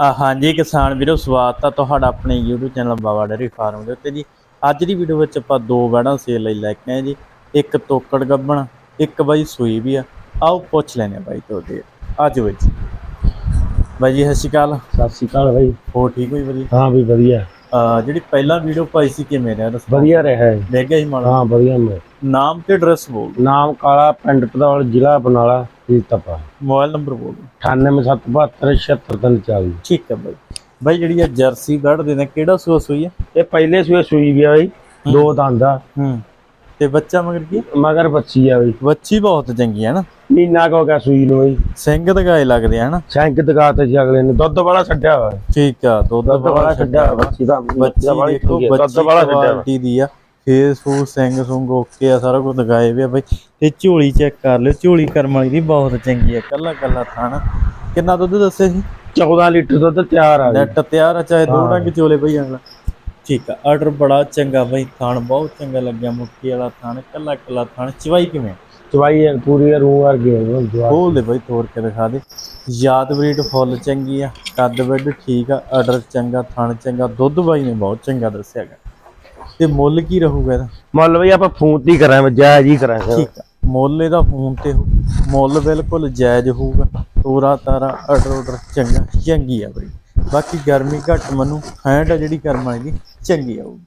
ਆ ਹਾਂਜੀ ਕਿਸਾਨ ਵੀਰੋ ਸਵਾਗਤ ਆ ਤੁਹਾਡਾ ਆਪਣੇ YouTube channel Baba dairy farm ਦੇ ਉੱਤੇ ਜੀ। ਅੱਜ ਦੀ ਵੀਡੀਓ ਵਿੱਚ ਆਪਾਂ ਦੋ ਵੜਾਂ ਸੇਲ ਲਈ ਲੈ ਕੇ ਆਏ ਜੀ। ਇੱਕ ਤੋਕੜ ਗੱਬਣ ਇੱਕ ਬਾਈ ਸੂਈ ਵੀ ਆ। ਆਓ ਪੁੱਛ ਲੈਨੇ ਬਾਈ ਤੁਹਾਡੇ। ਅੱਜ ਵਿੱਚ ਬਾਈ ਜੀ ਸਤਿ ਸ਼੍ਰੀ ਅਕਾਲ। ਸਤਿ ਸ਼੍ਰੀ ਅਕਾਲ ਭਾਈ ਹੋ ਠੀਕ ਹੋਈ ਵਧੀਆ? ਹਾਂ ਵੀ ਵਧੀਆ। ਜਿਹੜੀ ਪਹਿਲਾਂ ਵੀਡੀਓ ਪਾਈ ਸੀ ਕਿਵੇਂ ਰਿਹਾ ਦੱਸੋ? ਵਧੀਆ ਰਿਹਾ ਹੈ ਦੇਖ ਗਿਆ ਸੀ ਮਾੜਾ। ਹਾਂ ਵਧੀਆ ਮੈਂ। ਨਾਮ ਤੇ ਐਡਰੈਸ ਬੋਲ। ਨਾਮ ਕਾਲਾ ਪਿੰਡ ਪਦੌਲ ਜ਼ਿਲ੍ਹਾ ਬਨਾਲਾ ਤਪਾ ਮੋਬਾਈਲ ਨੰਬਰ ਬੋਲ ਦਿਓ। 9872776340 ਠੀਕ ਹੈ ਬਾਈ। ਬਾਈ ਜਿਹੜੀ ਆ ਜਰਸੀ ਕੱਢਦੇ ਨੇ ਕਿਹੜਾ ਸੂਆ ਸੂਈ ਆ ਇਹ ਪਹਿਲੇ ਸੂਏ ਸੂਈ ਗਿਆ ਬਈ ਦੋ ਦੰਦ ਆ। ਹੂੰ। ਤੇ ਬੱਚਾ ਮਗਰ ਕੀ? ਮਗਰ ਬੱਚੀ ਆ ਬਈ। ਬੱਚੀ ਬਹੁਤ ਚੰਗੀ ਹੈ ਨਾ। ਮਹੀਨਾ ਕੁ ਗਿਆ ਸੂਈ ਨੂੰ ਬਈ। ਸਿੰਘ ਦਗਾਏ ਲੱਗਦੇ ਆ ਨਾ। ਸ਼ੈਂਕ ਦਗਾ ਤੇ ਜੀ ਅਗਲੇ ਨੇ। ਦੁੱਧ ਵਾਲਾ ਛੱਡਿਆ ਹੋਇਆ ਠੀਕ ਆ ਦੁੱਧ ਵਾਲਾ ਛੱਡਿਆ ਬੱਚੀ ਦਾ। ਬੱਚੀ ਵਾਲੀ ਦੁੱਧ ਵਾਲਾ ਛੱਡਿਆ ਦੀ ਆ। ਫੇਸ ਫੂ ਸਿੰਘ ਸੁੰਗ ਓਕੇ ਆ ਸਾਰਾ ਕੁਝ ਦਗਾਏ ਵੀ ਆ ਬਈ। ਤੇ ਝੋਲੀ ਚੈੱਕ ਕਰ ਲਿਓ। ਝੋਲੀ ਕਰਮ ਵਾਲੀ ਦੀ ਬਹੁਤ ਚੰਗੀ ਆ। ਕੱਲਾ ਕੱਲਾ ਥਾਣਾ ਕਿੰਨਾ ਦੁੱਧ ਦੱਸਿਆ ਸੀ? 14 ਲੀਟਰ ਦੁੱਧ ਤਿਆਰ ਆ। ਨੈਟ ਤਿਆਰ ਆ ਚਾਹੇ ਦੋ। ਡੰਗ ਚੋਲੇ ਬਈ ਅਗਲਾ। ਠੀਕ ਆ ਆਰਡਰ ਬੜਾ ਚੰਗਾ ਬਈ ਥਾਣ ਬਹੁਤ ਚੰਗਾ ਲੱਗਿਆ ਮੁੱਠੀ ਵਾਲਾ ਥਾਣ ਕੱਲਾ ਕੱਲਾ ਥਾਣ ਚਵਾਈ ਕਿਵੇਂ? ਚਵਾਈ ਪੂਰੀ ਰੂਹ ਵਰਗੀ ਹੈ। ਖੋਲ ਦੇ ਬਈ ਤੋੜ ਕੇ ਦਿਖਾ ਦੇ। ਯਾਦ ਬਰੀਡ ਫੁੱਲ ਚੰਗੀ ਆ ਕੱਦ ਵੱਡ ਠੀਕ ਆ ਆਰਡਰ ਚੰਗਾ ਥਣ ਚੰਗਾ ਦੁੱਧ ਬਾਈ ਨੇ ਬਹੁਤ ਚੰਗਾ ਦੱਸਿਆਗਾ ਤੇ ਮੁੱਲ ਕੀ ਰਹੂਗਾ ਇਹਦਾ? ਮੁੱਲ ਬਈ ਆਪਾਂ ਫੋਨ ਤੇ ਹੀ ਕਰਾਂਗੇ ਜਾਇਜ਼ ਹੀ ਕਰਾਂਗੇ। ਠੀਕ ਆ ਮੁੱਲ ਇਹਦਾ ਫੋਨ ਤੇ ਹੋ ਮੁੱਲ ਬਿਲਕੁਲ ਜਾਇਜ਼ ਹੋਊਗਾ। ਤੋਰਾ ਤਾਰਾ ਆਰਡਰ ਆਰਡਰ ਚੰਗਾ ਚੰਗੀ ਆ ਬਈ। ਬਾਕੀ ਗਰਮੀ ਘੱਟ ਮਨੂੰ ਹੈਂਡ ਆ ਜਿਹੜੀ ਕਰਮ ਵਾਲੀ। ਚੰਗੀ ਆਊਗੀ।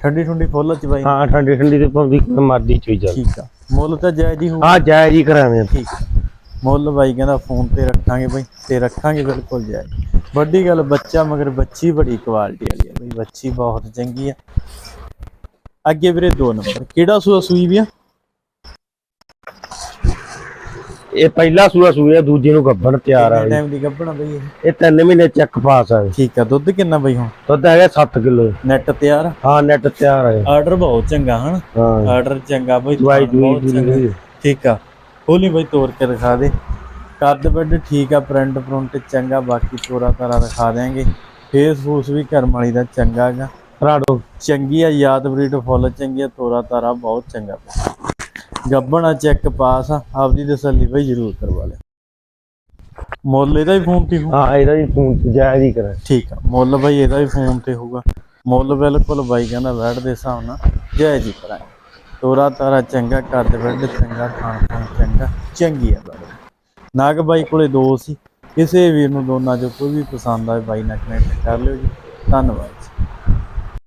ਠੰਡੀ ਠੰਡੀ ਫੁੱਲ ਚ ਬਾਈ। ਹਾਂ ਠੰਡੀ ਠੰਡੀ ਤੇ ਕੋਈ ਮਰਦੀ ਚੋਈ ਚੱਲ। ਠੀਕ ਆ। ਮੁੱਲ ਤਾਂ ਜਾਇਜ਼ ਹੀ ਹੋਊ ਹਾਂ ਜਾਇਜ਼ ਹੀ ਕਰਾਂਗੇ। ਠੀਕ। ਮੁੱਲ ਬਾਈ ਕਹਿੰਦਾ ਫੋਨ ਤੇ ਰੱਖਾਂਗੇ ਬਈ ਤੇ ਰੱਖਾਂਗੇ ਬਿਲਕੁਲ ਜਾਇਜ਼। ਵੱਡੀ ਗੱਲ ਬੱਚਾ ਮਗਰ ਬੱਚੀ ਬੜੀ ਕੁਆਲਿਟੀ ਵਾਲੀ ਆ ਬਈ। ਬੱਚੀ ਬਹੁਤ ਚੰਗੀ ਆ। ਅੱਗੇ ਵੀਰੇ ਦੋ ਨੰਬਰ। ਕਿਹੜਾ ਸੂਆ ਸੂਈ ਵੀ ਆ? ਇਹ ਪਹਿਲਾ ਸੂਆ ਸੂਆ ਦੂਜੇ ਨੂੰ ਗੱਭਣ ਤਿਆਰ ਆ ਬਈ। ਟਾਈਮ ਦੀ ਗੱਭਣਾ ਬਈ ਇਹ? ਇਹ ਤਿੰਨ ਮਹੀਨੇ ਚੱਕ ਪਾਸ ਆ ਠੀਕ ਆ ਦੁੱਧ ਕਿੰਨਾ ਬਈ ਹੁਣ? ਦੁੱਧ ਹੈਗਾ 7 ਕਿਲੋ। ਨੈਟ ਤਿਆਰ? ਹਾਂ ਨੈਟ ਤਿਆਰ ਹੈ ਆਰਡਰ ਬਹੁਤ ਚੰਗਾ ਹਨ? ਹਾਂ। ਆਰਡਰ ਚੰਗਾ ਬਈ ਦਵਾਈ ਬਹੁਤ ਦੂਈ ਚੰਗਾ। ਦੂਈ ਠੀਕ ਆ। ਖੋਲੀ ਬਈ ਤੋੜ ਕੇ ਦਿਖਾ ਦੇ। ਕੱਦ ਵੱਡ ਠੀਕ ਆ ਪ੍ਰਿੰਟ ਪ੍ਰਿੰਟ ਚੰਗਾ ਬਾਕੀ ਤੋਰਾ ਤਾਰਾ ਦਿਖਾ ਦਿਆਂਗੇ। ਫੇਸ ਫੂਸ ਵੀ ਕਰਮ ਵਾਲੀ ਦਾ ਚੰਗਾ ਰਾੜੋ। ਚੰਗੀ ਆ ਯਾਦ ਬਰੀਡ ਫੁੱਲ ਚੰਗੀ ਆ ਤੋਰਾ ਤਾਰਾ ਬਹੁਤ ਚੰਗਾ। ਗੱਬਣਾ ਚੈੱਕ ਪਾਸ ਆ ਆਪਦੀ ਤਸੱਲੀ ਬਈ ਜ਼ਰੂਰ ਕਰਵਾ ਲਿਓ। ਮੁੱਲ ਇਹਦਾ ਹੀ ਫੋਨ ਤੇ ਹੋਊ ਹਾਂ ਇਹਦਾ ਵੀ ਫੋਨ ਤੇ ਜਾਇਜ਼ ਹੀ ਕਰਾਂ ਠੀਕ ਆ ਮੁੱਲ ਬਈ ਇਹਦਾ ਵੀ ਫੋਨ ਤੇ ਹੋਊਗਾ। ਮੁੱਲ ਬਿਲਕੁਲ ਬਾਈ ਕਹਿੰਦਾ ਵੈਟ ਦੇ ਹਿਸਾਬ ਨਾਲ ਜਾਇਜ਼ ਹੀ ਕਰਾਂਗੇ। ਤੋਰਾ ਤਾਰਾ ਚੰਗਾ ਕੱਦ ਵੱਡ ਚੰਗਾ ਖਾਣ ਪਾਣ ਚੰਗਾ ਚੰਗੀ ਆ ਬਾਈ। ਨਾਗ ਬਾਈ ਕੋਲੇ ਦੋ ਸੀ ਕਿਸੇ ਵੀਰ ਨੂੰ ਦੋਨਾਂ ਚੋਂ ਕੋਈ ਵੀ ਪਸੰਦ ਆਏ ਬਾਈ ਨਾਲ ਕਨੈਕਟ ਕਰ ਲਿਓ ਜੀ। ਧੰਨਵਾਦ ਜੀ।